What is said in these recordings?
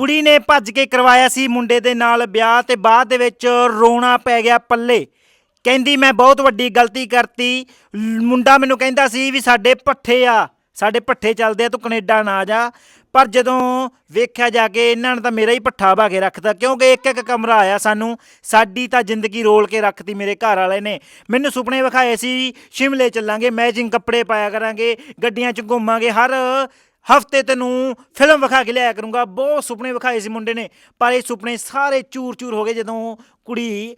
ਕੁੜੀ ਨੇ ਭੱਜ ਕੇ ਕਰਵਾਇਆ ਸੀ ਮੁੰਡੇ ਦੇ ਨਾਲ ਵਿਆਹ ਤੇ ਬਾਅਦ ਦੇ ਵਿੱਚ ਰੋਣਾ ਪੈ ਗਿਆ ਪੱਲੇ। ਕਹਿੰਦੀ, ਮੈਂ ਬਹੁਤ ਵੱਡੀ ਗਲਤੀ ਕਰਤੀ। ਮੁੰਡਾ ਮੈਨੂੰ ਕਹਿੰਦਾ ਸੀ ਵੀ ਸਾਡੇ ਪੱਠੇ ਆ, ਸਾਡੇ ਪੱਠੇ ਚੱਲਦੇ ਆ, ਤੂੰ ਕੈਨੇਡਾ ਨਾ ਜਾ। ਪਰ ਜਦੋਂ ਵੇਖਿਆ ਜਾ ਕੇ ਇਹਨਾਂ ਨੇ ਤਾਂ ਮੇਰਾ ਹੀ ਪੱਠਾ ਭਾ ਕੇ ਰੱਖਤਾ, ਕਿਉਂਕਿ ਇੱਕ ਇੱਕ ਕਮਰਾ ਆਇਆ ਸਾਨੂੰ, ਸਾਡੀ ਤਾਂ ਜ਼ਿੰਦਗੀ ਰੋਲ ਕੇ ਰੱਖਤੀ ਮੇਰੇ ਘਰ ਵਾਲੇ ਨੇ। ਮੈਨੂੰ ਸੁਪਨੇ ਵਿਖਾਏ ਸੀ, ਸ਼ਿਮਲੇ ਚੱਲਾਂਗੇ, ਮੈਚਿੰਗ ਕੱਪੜੇ ਪਾਇਆ ਕਰਾਂਗੇ, ਗੱਡੀਆਂ 'ਚ ਘੁੰਮਾਂਗੇ, ਹਰ ਹਫ਼ਤੇ ਤੈਨੂੰ ਫਿਲਮ ਵਿਖਾ ਕੇ ਲਿਆਇਆ ਕਰੂੰਗਾ। ਬਹੁਤ ਸੁਪਨੇ ਵਿਖਾਏ ਸੀ ਮੁੰਡੇ ਨੇ। ਪਰ ਇਹ ਸੁਪਨੇ ਸਾਰੇ ਚੂਰ-ਚੂਰ ਹੋ ਗਏ ਜਦੋਂ ਕੁੜੀ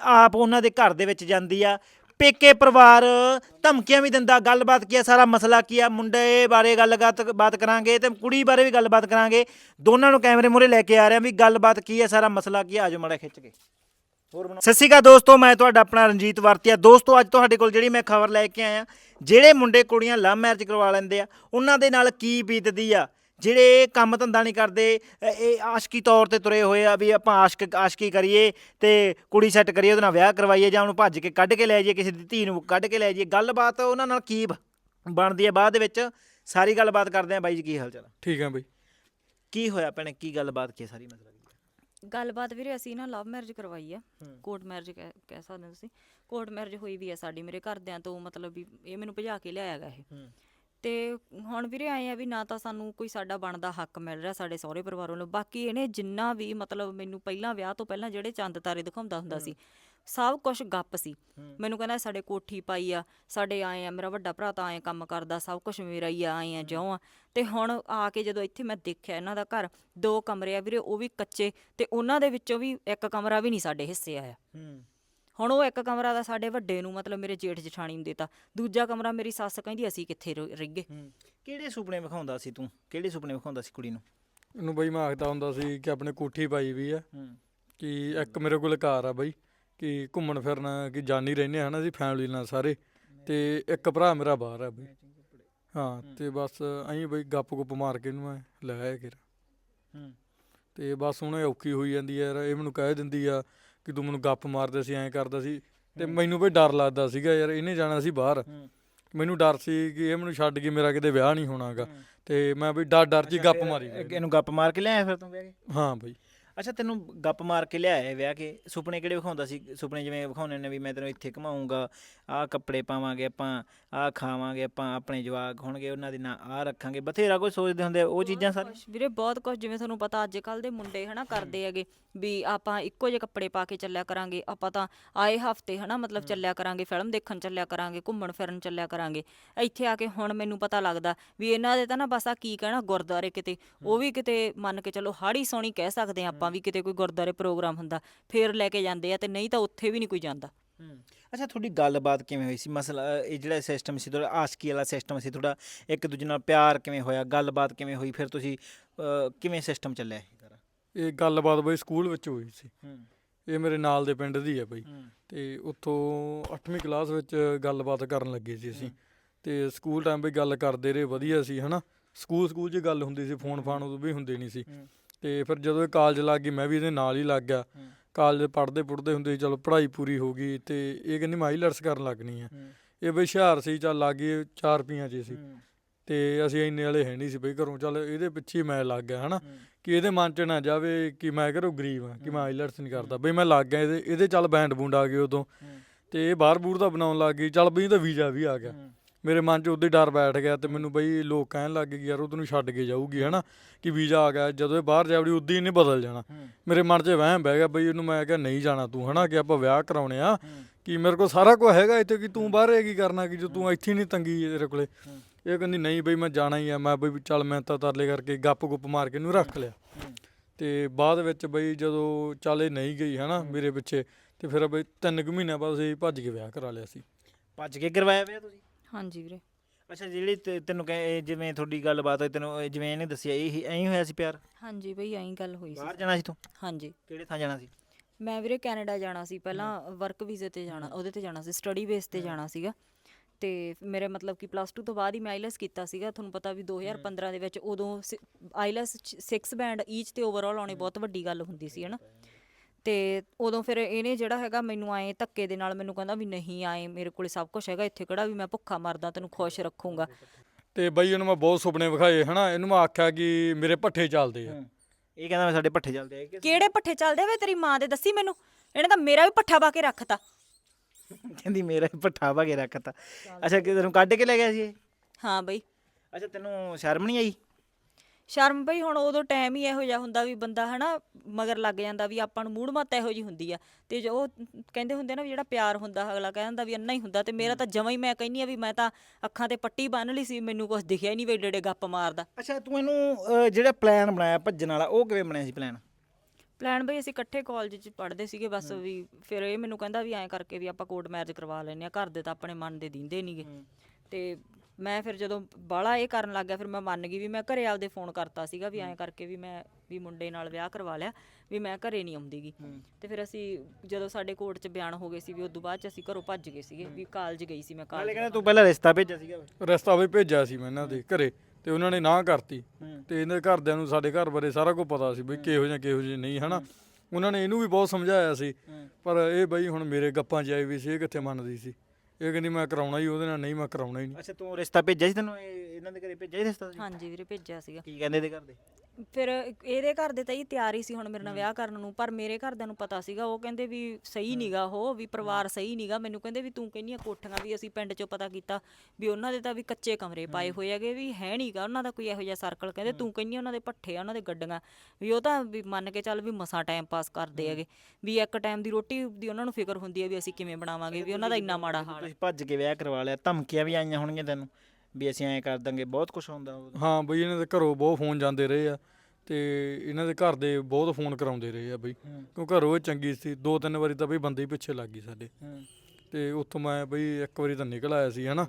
ਆਪ ਉਹਨਾਂ ਦੇ ਘਰ ਦੇ ਵਿੱਚ ਜਾਂਦੀ ਆ। ਪੇਕੇ ਪਰਿਵਾਰ ਧਮਕੀਆਂ ਵੀ ਦਿੰਦਾ, ਗੱਲਬਾਤ ਕੀ ਆ, ਸਾਰਾ ਮਸਲਾ ਕੀ ਆ, ਮੁੰਡੇ ਬਾਰੇ ਗੱਲਬਾਤ ਬਾਤ ਕਰਾਂਗੇ ਤੇ ਕੁੜੀ ਬਾਰੇ ਵੀ ਗੱਲਬਾਤ ਕਰਾਂਗੇ। ਦੋਨਾਂ ਨੂੰ ਕੈਮਰੇ ਮੂਹਰੇ ਲੈ ਕੇ ਆ ਰਿਹਾ ਵੀ ਗੱਲਬਾਤ ਕੀ ਆ, ਸਾਰਾ ਮਸਲਾ ਕੀ ਆ, ਆਜੋ ਮਾੜਾ ਖਿੱਚ ਕੇ। ਹੋਰ ਬਣਾਓ। ਸਤਿ ਸ਼੍ਰੀ ਅਕਾਲ ਦੋਸਤੋ ਮੈਂ ਤੁਹਾਡਾ ਆਪਣਾ ਰਣਜੀਤ ਵਰਤੀਆ ਦੋਸਤੋ ਅੱਜ ਤੁਹਾਡੇ ਕੋਲ ਜਿਹੜੀ ਮੈਂ ਖਬਰ ਲੈ ਕੇ ਆਇਆ ਜਿਹੜੇ ਮੁੰਡੇ ਕੁੜੀਆਂ ਲਵ ਮੈਰਿਜ ਕਰਵਾ ਲੈਂਦੇ ਆ ਉਹਨਾਂ ਦੇ ਨਾਲ ਕੀ ਬੀਤਦੀ ਆ ਜਿਹੜੇ ਕੰਮ ਧੰਦਾ ਨਹੀਂ ਕਰਦੇ ਇਹ ਆਸ਼ਕੀ ਤੌਰ ਤੇ ਤੁਰੇ ਹੋਏ ਆ ਵੀ ਆਪਾਂ ਆਸ਼ਕ ਆਸ਼ਕੀ ਕਰੀਏ ਤੇ ਕੁੜੀ ਸੈੱਟ ਕਰੀਏ ਉਹਦੇ ਨਾਲ ਵਿਆਹ ਕਰਵਾਈਏ ਜਾਂ ਉਹਨੂੰ ਭੱਜ ਕੇ ਕੱਢ ਕੇ ਲੈ ਜਾਈਏ ਕਿਸੇ ਦੀ ਧੀ ਨੂੰ ਕੱਢ ਕੇ ਲੈ ਜਾਈਏ ਗੱਲਬਾਤ ਉਹਨਾਂ ਨਾਲ ਕੀ ਬਣਦੀ ਹੈ ਬਾਅਦ ਦੇ ਵਿੱਚ ਸਾਰੀ ਗੱਲਬਾਤ ਕਰਦੇ ਆ ਬਾਈ ਜੀ ਕੀ ਹਾਲ ਚਾਲ ਆ? ਠੀਕ ਹੈ ਬਈ ਕੀ ਹੋਇਆ ਭੈਣੇ ਕੀ ਗੱਲਬਾਤ ਕੀ ਆ ਸਾਰੀ ਆ? ਗੱਲਬਾਤ ਵੀਰੇ ਅਸੀਂ ਨਾ ਲਵ ਮੈਰਿਜ ਕਰਵਾਈ ਆ। ਕੋਰਟ ਮੈਰਿਜ ਕਹਿ ਸਕਦੇ ਤੁਸੀਂ। ਕੋਰਟ ਮੈਰਿਜ ਹੋਈ ਵੀ ਆ ਸਾਡੀ ਮੇਰੇ ਘਰਦਿਆਂ ਤੋਂ ਮਤਲਬ ਵੀ ਇਹ ਮੈਨੂੰ ਭਜਾ ਕੇ ਲਿਆਇਆ ਗਾ ਇਹ। ਤੇ ਹੁਣ ਵੀਰੇ ਆਏ ਆ ਵੀ ਨਾ ਤਾਂ ਸਾਨੂੰ ਕੋਈ ਸਾਡਾ ਬਣਦਾ ਹੱਕ ਮਿਲ ਰਿਹਾ ਸਾਡੇ ਸਹੁਰੇ ਪਰਿਵਾਰ ਵੱਲੋਂ। ਬਾਕੀ ਇਹਨੇ ਜਿੰਨਾ ਵੀ ਮਤਲਬ ਮੈਨੂੰ ਪਹਿਲਾਂ ਵਿਆਹ ਤੋਂ ਪਹਿਲਾਂ ਜਿਹੜੇ ਚੰਦ ਤਾਰੇ ਦਿਖਾਉਂਦਾ ਹੁੰਦਾ ਸੀ ਸਭ ਕੁਝ ਗੱਪ ਸੀ। ਮੈਨੂੰ ਕਹਿੰਦਾ ਸਾਡੇ ਕੋਠੀ ਪਾਈ ਆ ਸਾਡੇ ਆਏ ਆ ਮੇਰਾ ਵੱਡਾ ਭਰਾ ਤਾਂ ਆਏ ਕੰਮ ਕਰਦਾ ਸਭ ਕੁਝ ਮੇਰਾ ਹੀ ਆ ਆਏ ਆ ਜਿਉਂ ਆ। ਤੇ ਹੁਣ ਆ ਕੇ ਜਦੋਂ ਇੱਥੇ ਮੈਂ ਦੇਖਿਆ ਇਹਨਾਂ ਦਾ ਘਰ ਦੋ ਕਮਰੇ ਆ ਵੀਰੇ ਉਹ ਵੀ ਕੱਚੇ ਤੇ ਉਹਨਾਂ ਦੇ ਵਿੱਚੋਂ ਵੀ ਇੱਕ ਕਮਰਾ ਵੀ ਨਹੀਂ ਸਾਡੇ ਹਿੱਸੇ ਆਇਆ। ਹੂੰ। ਹੁਣ ਉਹ ਇੱਕ ਕਮਰਾ ਦਾ ਸਾਡੇ ਵੱਡੇ ਨੂੰ ਮਤਲਬ ਮੇਰੇ ਜੇਠ ਜਠਾਣੀ ਨੂੰ ਦਿੱਤਾ। ਦੂਜਾ ਕਮਰਾ ਮੇਰੀ ਸੱਸ ਕਹਿੰਦੀ ਅਸੀਂ ਕਿੱਥੇ ਰੋ- ਰਹੀਏ ਹੂੰ। ਕਿਹੜੇ ਸੁਪਨੇ ਵਿਖਾਉਂਦਾ ਸੀ ਤੂੰ? ਕਿਹੜੇ ਸੁਪਨੇ ਵਿਖਾਉਂਦਾ ਸੀ ਕੁੜੀ ਨੂੰ? ਇਹਨੂੰ ਬਈ ਮੈਂ ਆਖਦਾ ਹੁੰਦਾ ਸੀ ਕਿ ਆਪਣੇ ਕੋਠੀ ਪਾਈ ਵੀ ਆ। ਹੂੰ। ਕਿ ਇੱਕ ਮੇਰੇ ਕੋਲ ਘਰ ਆ ਬਈ। ਕਿ ਘੁੰਮਣ ਫਿਰਨਾ ਕਿ ਜਾਨੀ ਰਹਿੰਦੇ ਆ ਹਨਾ ਅਸੀਂ ਫੈਮਿਲੀ ਨਾਲ ਸਾਰੇ। ਤੇ ਇੱਕ ਭਰਾ ਮੇਰਾ ਬਾਹਰ ਆ ਬਈ। ਹਾਂ ਤੇ ਬਸ ਐਂ ਬਈ ਗੱਪ ਗੁੱਪ ਮਾਰ ਕੇ ਇਹਨੂੰ ਮੈਂ ਲੈ ਆਇਆ ਹੂੰ। ਤੇ ਬਸ ਹੁਣ ਇਹ ਔਖੀ ਹੋਈ ਜਾਂਦੀ ਆ ਯਾਰ ਇਹ ਮੈਨੂੰ ਕਹਿ ਦਿੰਦੀ ਆ ਕਿ ਤੂੰ ਮੈਨੂੰ ਗੱਪ ਮਾਰਦਾ ਸੀ ਐਂ ਕਰਦਾ ਸੀ। ਤੇ ਮੈਨੂੰ ਬਈ ਡਰ ਲੱਗਦਾ ਸੀਗਾ ਯਾਰ ਇਹਨੇ ਜਾਣਾ ਸੀ ਬਾਹਰ। ਹੂੰ। ਮੈਨੂੰ ਡਰ ਸੀ ਕਿ ਇਹ ਮੈਨੂੰ ਛੱਡ ਕੇ ਮੇਰਾ ਕਿਤੇ ਵਿਆਹ ਨਹੀਂ ਹੋਣਾਗਾ। ਹੂੰ। ਤੇ ਮੈਂ ਬਈ ਡਰ ਡਰ ਚ ਹੀ ਗੱਪ ਮਾਰੀ ਇਹ- ਇਹਨੂੰ ਗੱਪ ਮਾਰ ਕੇ ਲਿਆਇਆ ਫਿਰ ਤੂੰ ਕੇ? ਹਾਂ ਬਈ। ਅੱਛਾ ਤੈਨੂੰ ਗੱਪ ਮਾਰ ਕੇ ਲਿਆਇਆ ਵਿਆਹ ਕੇ? ਸੁਪਨੇ ਕਿਹੜੇ ਵਿਖਾਉਂਦਾ ਸੀ? ਸੁਪਨੇ ਜਿਵੇਂ ਵਿਖਾਉਂਦੇ ਨੇ ਵੀ ਮੈਂ ਤੈਨੂੰ ਇੱਥੇ ਘਮਾਉਂਗਾ ਆਹ ਕੱਪੜੇ ਪਾਵਾਂਗੇ ਆਪਾਂ ਆਹ ਖਾਵਾਂਗੇ ਆਪਾਂ ਆਪਣੇ ਜਵਾਕ ਹੋਣਗੇ ਉਹਨਾਂ ਦੇ ਨਾਂ ਆਹ ਰੱਖਾਂਗੇ। ਬਥੇਰਾ ਕੁਝ ਸੋਚਦੇ ਹੁੰਦੇ ਆ, ਉਹ ਚੀਜ਼ਾਂ ਸਾਰੀਆਂ ਕੁਛ। ਵੀਰੇ ਬਹੁਤ ਕੁਝ ਜਿਵੇਂ ਤੁਹਾਨੂੰ ਪਤਾ ਅੱਜ ਕੱਲ ਦੇ ਮੁੰਡੇ ਹਨਾ ਕਰਦੇ ਹੈਗੇ ਵੀ ਆਪਾਂ ਇੱਕੋ ਜਿਹੇ ਕੱਪੜੇ ਪਾ ਕੇ ਚੱਲਿਆ ਕਰਾਂਗੇ ਆਪਾਂ ਤਾਂ ਆਏ ਹਫ਼ਤੇ ਹਨਾ ਮਤਲਬ ਚੱਲਿਆ ਕਰਾਂਗੇ ਫਿਲਮ ਦੇਖਣ ਚੱਲਿਆ ਕਰਾਂਗੇ ਘੁੰਮਣ ਫਿਰਨ ਚੱਲਿਆ ਕਰਾਂਗੇ ਇੱਥੇ ਆ ਕੇ ਹੁਣ ਮੈਨੂੰ ਪਤਾ ਲੱਗਦਾ ਵੀ ਇਹਨਾਂ ਦੇ ਤਾਂ ਨਾ ਬਸ ਆ ਕੀ ਕਹਿਣਾ ਗੁਰਦੁਆਰੇ ਕਿਤੇ ਉਹ ਵੀ ਕਿਤੇ ਮੰਨ ਕੇ ਚੱਲੋ ਹਾੜੀ ਸੋਣੀ ਕਹਿ ਸਕਦੇ ਆ ਆਪਾਂ ਵੀ ਕਿਤੇ ਕੋਈ ਗੁਰਦੁਆਰੇ ਪ੍ਰੋਗਰਾਮ ਹੁੰਦਾ ਫੇਰ ਲੈ ਕੇ ਜਾਂਦੇ ਆ ਤੇ ਨਹੀਂ ਤਾਂ ਉੱਥੇ ਵੀ ਨਹੀਂ ਕੋਈ ਜਾਂਦਾ। ਅੱਛਾ ਤੁਹਾਡੀ ਗੱਲਬਾਤ ਕਿਵੇਂ ਹੋਈ ਸੀ? ਮਸਲਾ ਇਹ ਜਿਹੜਾ ਸਿਸਟਮ ਸੀ ਤੁਹਾਡਾ ਆਸ਼ਕੀ ਵਾਲਾ ਸਿਸਟਮ ਸੀ ਤੁਹਾਡਾ ਇੱਕ ਦੂਜੇ ਨਾਲ ਪਿਆਰ ਕਿਵੇਂ ਹੋਇਆ? ਗੱਲਬਾਤ ਕਿਵੇਂ ਹੋਈ? ਫਿਰ ਤੁਸੀਂ ਕਿਵੇਂ ਸਿਸਟਮ ਚੱਲਿਆ ਇਹ ਸਾਰਾ? ਇਹ ਗੱਲਬਾਤ ਬਈ ਸਕੂਲ ਵਿੱਚ ਹੋਈ ਸੀ। ਹੂੰ। ਇਹ ਮੇਰੇ ਨਾਲ ਦੇ ਪਿੰਡ ਦੀ ਆ ਬਈ। ਹੂੰ। ਤੇ ਉੱਥੋਂ 8ਵੀਂ ਕਲਾਸ ਵਿੱਚ ਗੱਲਬਾਤ ਕਰਨ ਲੱਗੇ ਸੀ ਅਸੀਂ। ਤੇ ਸਕੂਲ ਟਾਈਮ ਵੀ ਗੱਲ ਕਰਦੇ ਰਹੇ ਵਧੀਆ ਸੀ ਹਨਾ? ਸਕੂਲ ਸਕੂਲ 'ਚ ਗੱਲ ਹੁੰਦੀ ਸੀ ਫੋਨ ਫਾਨ ਉਦੋਂ ਵੀ ਹੁੰਦੇ ਨਹੀਂ ਸੀ। ਹੂੰ। ਤੇ ਫਿਰ ਜਦੋਂ ਇਹ ਕਾਲਜ ਲੱਗ ਗਈ ਮੈਂ ਵੀ ਇਹਦੇ ਨਾਲ ਹੀ ਲੱਗ ਗਿਆ। ਕਾਲਜ ਪੜ੍ਹਦੇ ਪੁੜਦੇ ਹੁੰਦੇ ਸੀ ਚਲੋ ਪੜ੍ਹਾਈ ਪੂਰੀ ਹੋ ਗਈ ਤੇ ਇਹ ਕਹਿੰਦੀ ਮੈਂ ਆਈਲਟਸ ਕਰਨ ਲੱਗਣੀ ਆ। ਇਹ ਬਈ ਹੁਸ਼ਿਆਰ ਸੀ ਚੱਲ ਲੱਗ ਗਈ 4 ਰੁਪਈਆਂ 'ਚ ਸੀ। ਤੇ ਅਸੀਂ ਇੰਨੇ ਵਾਲੇ ਹੈ ਨਹੀਂ ਸੀ ਬਈ ਘਰੋਂ ਚੱਲ ਇਹਦੇ ਪਿੱਛੇ ਹੀ ਮੈਂ ਲੱਗ ਗਿਆ ਹਨਾ। ਕਿ ਇਹਦੇ ਮਨ 'ਚ ਨਾ ਜਾਵੇ ਕਿ ਮੈਂ ਘਰੋਂ ਗਰੀਬ ਆ ਕਿ ਮੈਂ ਆਈਲਟਸ ਨਹੀਂ ਕਰਦਾ। ਬਈ ਮੈਂ ਲੱਗ ਗਿਆ ਇਹਦੇ ਇਹਦੇ ਚੱਲ ਬੈਂਡ ਬੂੰਡ ਆ ਗਏ ਉਦੋਂ। ਤੇ ਇਹ ਬਾਹਰ ਬੂਰ ਦਾ ਬਣਾਉਣ ਲੱਗ ਗਈ ਚੱਲ ਬਈ ਇਹਦਾ ਵੀਜ਼ਾ ਵੀ ਆ ਗਿਆ। ਮੇਰੇ ਮਨ 'ਚ ਉਦੋਂ ਹੀ ਡਰ ਬੈਠ ਗਿਆ ਤੇ ਮੈਨੂੰ ਬਈ ਲੋਕ ਕਹਿਣ ਲੱਗ ਗਏ ਯਾਰ ਉਹ ਤੈਨੂੰ ਛੱਡ ਕੇ ਜਾਊਗੀ ਹਨਾ? ਕਿ ਵੀਜ਼ਾ ਆ ਗਿਆ ਜਦੋਂ ਇਹ ਬਾਹਰ ਜਾਵੜੀ ਉਦੋਂ ਹੀ ਇਹਨੇ ਬਦਲ ਜਾਣਾ। ਮੇਰੇ ਮਨ 'ਚ ਵਹਿਮ ਬਹਿ ਗਿਆ ਬਈ ਉਹਨੂੰ ਮੈਂ ਕਿਹਾ ਨਹੀਂ ਜਾਣਾ ਤੂੰ ਹਨਾ? ਕਿ ਆਪਾਂ ਵਿਆਹ ਕਰਾਉਣੇ ਆ। ਕਿ ਮੇਰੇ ਕੋਲ ਸਾਰਾ ਕੁਝ ਹੈਗਾ ਇੱਥੇ ਕਿ ਤੂੰ ਬਾਹਰ ਇਹ ਕੀ ਕਰਨਾ ਕਿ ਜੋ ਤੂੰ ਇੱਥੇ ਨਹੀਂ ਤੰਗੀ ਤੇਰੇ ਕੋਲੇ। ਇਹ ਕਹਿੰਦੀ ਨਹੀਂ ਬਈ ਮੈਂ ਜਾਣਾ ਹੀ ਆ। ਮੈਂ ਬਈ ਚੱਲ ਮੈਂ ਤਾਂ ਤਰਲੇ ਕਰਕੇ ਗੱਪ ਗੁੱਪ ਮਾਰ ਕੇ ਇਹਨੂੰ ਰੱਖ ਲਿਆ। ਤੇ ਬਾਅਦ ਵਿੱਚ ਬਈ ਜਦੋਂ ਚੱਲ ਇਹ ਨਹੀਂ ਗਈ ਹਨਾ ਮੇਰੇ ਪਿੱਛੇ ਤੇ ਫਿਰ ਬਈ ਤਿੰਨ ਕੁ ਮਹੀਨਿਆਂ ਬਾਅਦ ਅਸੀਂ ਭੱਜ ਕੇ ਵਿਆਹ ਕਰਾ ਲਿਆ ਸੀ। ਭੱਜ ਕੇ ਕਰਵਾਇਆ ਵਿਆਹ ਤੁਸੀਂ? ਹਾਂਜੀ ਵੀਰੇ। ਅੱਛਾ ਜਿਹੜੀ ਤੇ- ਤੈਨੂੰ ਕਹੇ ਜਿਵੇਂ ਤੁਹਾਡੀ ਗੱਲਬਾਤ ਹੋਈ ਤੈਨੂੰ ਇਹ ਜਿਵੇਂ ਇਹਨੇ ਦੱਸਿਆ ਇਹ ਐਂ ਹੋਇਆ ਸੀ ਪਿਆਰ? ਹਾਂਜੀ ਬਈ ਐਂ ਗੱਲ ਹੋਈ ਸੀ। ਬਾਹਰ ਜਾਣਾ ਸੀ ਤੂੰ? ਹਾਂਜੀ। ਕਿਹੜੇ ਥਾਂ ਜਾਣਾ ਸੀ? ਮੈਂ ਵੀਰੇ ਕੈਨੇਡਾ ਜਾਣਾ ਸੀ ਪਹਿਲਾਂ ਵਰਕ ਵੀਜ਼ੇ ਤੇ ਜਾਣਾ ਉਹਦੇ ਤੇ ਜਾਣਾ ਸੀ ਸਟੱਡੀ ਬੇਸ ਤੇ ਜਾਣਾ ਸੀਗਾ। ਤੇ ਮੇਰੇ ਮਤਲਬ ਕਿ ਪਲੱਸ 2 ਤੋਂ ਬਾਅਦ ਹੀ ਮੈਂ ਆਈਲੈਸ ਕੀਤਾ ਸੀਗਾ ਤੁਹਾਨੂੰ ਪਤਾ ਵੀ 2015 ਦੇ ਵਿੱਚ ਉਦੋਂ ਆਈਲੈਸ 6 ਬੈਂਡ ਈਚ ਤੇ ਓਵਰਆਲ ਆਉਣੇ ਬਹੁਤ ਵੱਡੀ ਗੱਲ ਹੁੰਦੀ ਸੀ ਹਨਾ? ਤੇ ਉਦੋਂ ਫਿਰ ਇਹਨੇ ਜਿਹੜਾ ਹੈਗਾ ਮੈਨੂੰ ਆਏ ਧੱਕੇ ਦੇ ਨਾਲ ਮੈਨੂੰ ਕਹਿੰਦਾ ਵੀ ਨਹੀਂ ਆਏ ਮੇਰੇ ਕੋਲੇ ਸਭ ਕੁਝ ਹੈਗਾ ਇੱਥੇ ਕਿਹੜਾ ਵੀ ਮੈਂ ਭੁੱਖਾ ਮਰਦਾ ਤੈਨੂੰ ਖੁਸ਼ ਰੱਖੂੰਗਾ। ਤੇ ਬਈ ਇਹਨੂੰ ਮੈਂ ਬਹੁਤ ਸੁਪਨੇ ਵਿਖਾਏ ਹਨਾ? ਇਹਨੂੰ ਮੈਂ ਆਖਿਆ ਕਿ ਮੇਰੇ ਪੱਠੇ ਚੱਲਦੇ ਆ। ਇਹ ਕਹਿੰਦਾ ਮੈਂ ਸਾਡੇ ਪੱਠੇ ਚੱਲਦੇ ਆ ਕਿ ਕਿਹੜੇ ਪੱਠੇ ਚੱਲਦੇ ਵੇ? ਤੇਰੀ ਮਾਂ ਦੇ ਦੱਸੀ ਮੈਨੂੰ। ਇਹਨੇ ਤਾਂ ਮੇਰਾ ਵੀ ਪੱਠਾ ਪਾ ਕੇ ਰੱਖਤਾ। ਕਹਿੰਦੀ ਮੇਰਾ ਹੀ ਪੱਠਾ ਭਗੇ ਰੱਖਤਾ। ਅੱਛਾ ਕਿ ਤੈਨੂੰ ਕੱਢ ਕੇ ਲੈ ਗਿਆ ਸੀ ਇਹ? ਹਾਂ ਬਈ। ਅੱਛਾ ਤੈਨੂੰ ਸ਼ਰਮ ਨਹੀਂ ਆਈ? ਸ਼ਰਮ ਬਈ ਹੁਣ ਉਦੋਂ ਟਾਈਮ ਹੀ ਇਹੋ ਜਿਹਾ ਹੁੰਦਾ ਵੀ ਬੰਦਾ ਹਨਾ ਮਗਰ ਲੱਗ ਜਾਂਦਾ ਵੀ ਆਪਾਂ ਨੂੰ ਮੂਡ ਮੱਤ ਇਹੋ ਜੀ ਹੁੰਦੀ ਆ। ਤੇ ਜੋ ਉਹ ਕਹਿੰਦੇ ਹੁੰਦੇ ਨਾ ਵੀ ਜਿਹੜਾ ਪਿਆਰ ਹੁੰਦਾ ਅਗਲਾ ਕਹਿ ਦਿੰਦਾ ਵੀ ਅੰਨਾ ਹੀ ਹੁੰਦਾ ਤੇ ਮੇਰਾ ਤਾਂ ਜਮਾ ਹੀ ਮੈਂ ਕਹਿੰਨੀ ਆ ਵੀ ਮੈਂ ਤਾਂ ਅੱਖਾਂ ਤੇ ਪੱਟੀ ਬੰਨ ਲਈ ਸੀ ਮੈਨੂੰ ਕੁਝ ਦਿਖਿਆ ਹੀ ਨਹੀਂ ਵੀ ਏਡੇ ਗੱਪ ਮਾਰਦਾ। ਅੱਛਾ ਤੂੰ ਇਹਨੂੰ ਅਹ, ਜਿਹੜਾ ਪਲਾਨ ਬਣਾਇਆ ਭੱਜਣ ਵਾਲਾ ਉਹ ਕਿਵੇਂ ਬਣਿਆ ਸੀ ਪਲਾਨ ਪਲਾਨ ਬਈ ਅਸੀਂ ਇਕੱਠੇ ਕਾਲਜ 'ਚ ਪੜ੍ਹਦੇ ਸੀਗੇ ਬਸ ਵੀ ਫਿਰ ਇਹ ਮੈਨੂੰ ਕਹਿੰਦਾ ਵੀ ਐਂ ਕਰਕੇ ਵੀ ਆਪਾਂ ਕੋਰਟ ਮੈਰਿਜ ਕਰਵਾ ਲੈਨੇ ਆ ਘਰ ਦੇ ਤਾਂ ਆਪਣੇ ਮਨ ਦੇ ਦਿੰਦੇ ਨਹੀਂਗੇ ਤੇ ਮੈਂ ਫਿਰ ਜਦੋਂ ਬਾਲਾ ਇਹ ਕਰਨ ਲੱਗ ਗਿਆ ਫਿਰ ਮੈਂ ਮੰਨ ਗਈ ਵੀ ਮੈਂ ਘਰੇ ਆਪਦੇ ਫੋਨ ਕਰਤਾ ਸੀਗਾ ਵੀ ਐਂ ਕਰਕੇ ਵੀ ਮੈਂ ਵੀ ਮੁੰਡੇ ਨਾਲ ਵਿਆਹ ਕਰਵਾ ਲਿਆ ਵੀ ਮੈਂ ਘਰੇ ਨਹੀਂ ਆਉਂਦੀਗੀ। ਤੇ ਫਿਰ ਅਸੀਂ ਜਦੋਂ ਸਾਡੇ ਕੋਰਟ 'ਚ ਬਿਆਨ ਹੋ ਗਏ ਸੀ ਵੀ ਉਦੋਂ ਬਾਅਦ 'ਚ ਅਸੀਂ ਘਰੋਂ ਭੱਜ ਗਏ ਸੀਗੇ ਵੀ ਕਾਲਜ ਗਈ ਸੀ ਮੈਂ ਨਾਲੇ ਕਾਲਜ ਕਹਿੰਦਾ ਤੂੰ ਪਹਿਲਾਂ ਰਿਸ਼ਤਾ ਭੇਜਿਆ ਸੀਗਾ ਰਸਤਾ ਵੀ ਭੇਜਿਆ ਸੀ ਮੈਂ ਇਹਨਾਂ ਦੇ ਘਰੇ ਤੇ ਉਹਨਾਂ ਨੇ ਨਾ ਕਰਤੀ। ਤੇ ਇਹਨਾਂ ਦੇ ਘਰਦਿਆਂ ਨੂੰ ਸਾਡੇ ਘਰ ਬਾਰੇ ਸਾਰਾ ਕੁਝ ਪਤਾ ਸੀ ਬਈ ਕਿਹੋ ਜਿਹਾ ਕਿਹੋ ਜਿਹੇ ਨਹੀਂ ਹਨਾ? ਉਹਨਾਂ ਨੇ ਇਹਨੂੰ ਵੀ ਬਹੁਤ ਸਮਝਾਇਆ ਸੀ ਪਰ ਇਹ ਬਈ ਹੁਣ ਮੇਰੇ ਗੱਪਾਂ 'ਚ ਆਈ ਵੀ ਸੀ ਇਹ ਕਿੱਥੇ ਮੰਨਦੀ ਸੀ? ਇਹ ਕਹਿੰਦੀ ਮੈਂ ਕਰਾਉਣਾ ਹੀ ਉਹਦੇ ਨਾਲ ਨਹੀਂ ਮੈਂ ਕਰਾਉਣਾ ਹੀ ਨਹੀਂ। ਅੱਛਾ ਤੂੰ ਰਿਸ਼ਤਾ ਭੇਜਿਆ ਸੀ ਤੈਨੂੰ? ਇਹ- ਇਹਨਾਂ ਦੇ ਘਰੇ ਭੇਜਿਆ ਸੀ ਰਿਸ਼ਤਾ ਹਾਂਜੀ ਵੀਰੇ ਭੇਜਿਆ ਸੀਗਾ। ਕੀ ਕਹਿੰਦੇ ਇਹਦੇ ਘਰ ਦੇ? ਫਿਰ ਇਹਦੇ ਘਰ ਦੇ ਤਾਂ ਹੀ ਤਿਆਰ ਹੀ ਸੀ ਹੁਣ ਮੇਰੇ ਨਾਲ ਵਿਆਹ ਕਰਨ ਨੂੰ ਪਰ ਮੇਰੇ ਘਰਦਿਆਂ ਨੂੰ ਪਤਾ ਸੀਗਾ ਉਹ ਕਹਿੰਦੇ ਵੀ ਸਹੀ ਨੀਗਾ ਉਹ ਵੀ ਪਰਿਵਾਰ ਸਹੀ ਨੀਗਾ ਮੈਨੂੰ ਕਹਿੰਦੇ ਵੀ ਤੂੰ ਕਹਿੰਦੀਆਂ ਕੋਠੀਆਂ ਵੀ ਅਸੀਂ ਪਿੰਡ 'ਚੋਂ ਪਤਾ ਕੀਤਾ ਵੀ ਉਹਨਾਂ ਦੇ ਤਾਂ ਵੀ ਕੱਚੇ ਕਮਰੇ ਪਾਏ ਹੋਏ ਹੈਗੇ ਵੀ ਹੈ ਨੀਗਾ ਉਹਨਾਂ ਦਾ ਕੋਈ ਇਹੋ ਜਿਹਾ ਸਰਕਲ ਕਹਿੰਦੇ ਤੂੰ ਕਹਿੰਦੀ ਉਹਨਾਂ ਦੇ ਪੱਠੇ ਆ ਉਹਨਾਂ ਦੇ ਗੱਡੀਆਂ ਵੀ ਉਹ ਤਾਂ ਵੀ ਮੰਨ ਕੇ ਚੱਲ ਵੀ ਮਸਾ ਟਾਈਮ ਪਾਸ ਕਰਦੇ ਹੈਗੇ ਵੀ ਇੱਕ ਟਾਈਮ ਦੀ ਰੋਟੀ ਦੀ ਉਹਨਾਂ ਨੂੰ ਫਿਕਰ ਹੁੰਦੀ ਹੈ ਵੀ ਅਸੀਂ ਕਿਵੇਂ ਬਣਾਵਾਂਗੇ ਵੀ ਉਹਨਾਂ ਦਾ ਇੰਨਾ ਮਾੜਾ ਹਾਲ ਤੁਸੀਂ ਭੱਜ ਕੇ ਵਿਆਹ ਕਰਵਾ ਲਿਆ ਧਮਕੀਆਂ ਵੀ ਆਈਆਂ ਹੋਣਗੀਆਂ ਤੈਨੂੰ। ਵੀ ਅਸੀਂ ਐਂ ਕਰ ਦਾਂਗੇ ਬਹੁਤ ਕੁਝ ਹੁੰਦਾ ਉਦੋਂ। ਹਾਂ ਬਈ ਇਹਨਾਂ ਦੇ ਘਰੋਂ ਬਹੁਤ ਫੋਨ ਜਾਂਦੇ ਰਹੇ ਆ ਤੇ ਇਹਨਾਂ ਦੇ ਘਰ ਦੇ ਬਹੁਤ ਫੋਨ ਕਰਾਉਂਦੇ ਰਹੇ ਆ ਬਈ। ਹੂੰ। ਕਿਉਂ ਘਰੋਂ ਇਹ ਚੰਗੀ ਸੀ ਦੋ ਤਿੰਨ ਵਾਰੀ ਤਾਂ ਬਈ ਬੰਦੇ ਹੀ ਪਿੱਛੇ ਲੱਗ ਗਈ ਸਾਡੇ। ਹੂੰ। ਤੇ ਉੱਥੋਂ ਮੈਂ ਬਈ ਇੱਕ ਵਾਰੀ ਤਾਂ ਨਿਕਲ ਆਇਆ ਸੀ ਹਨਾ।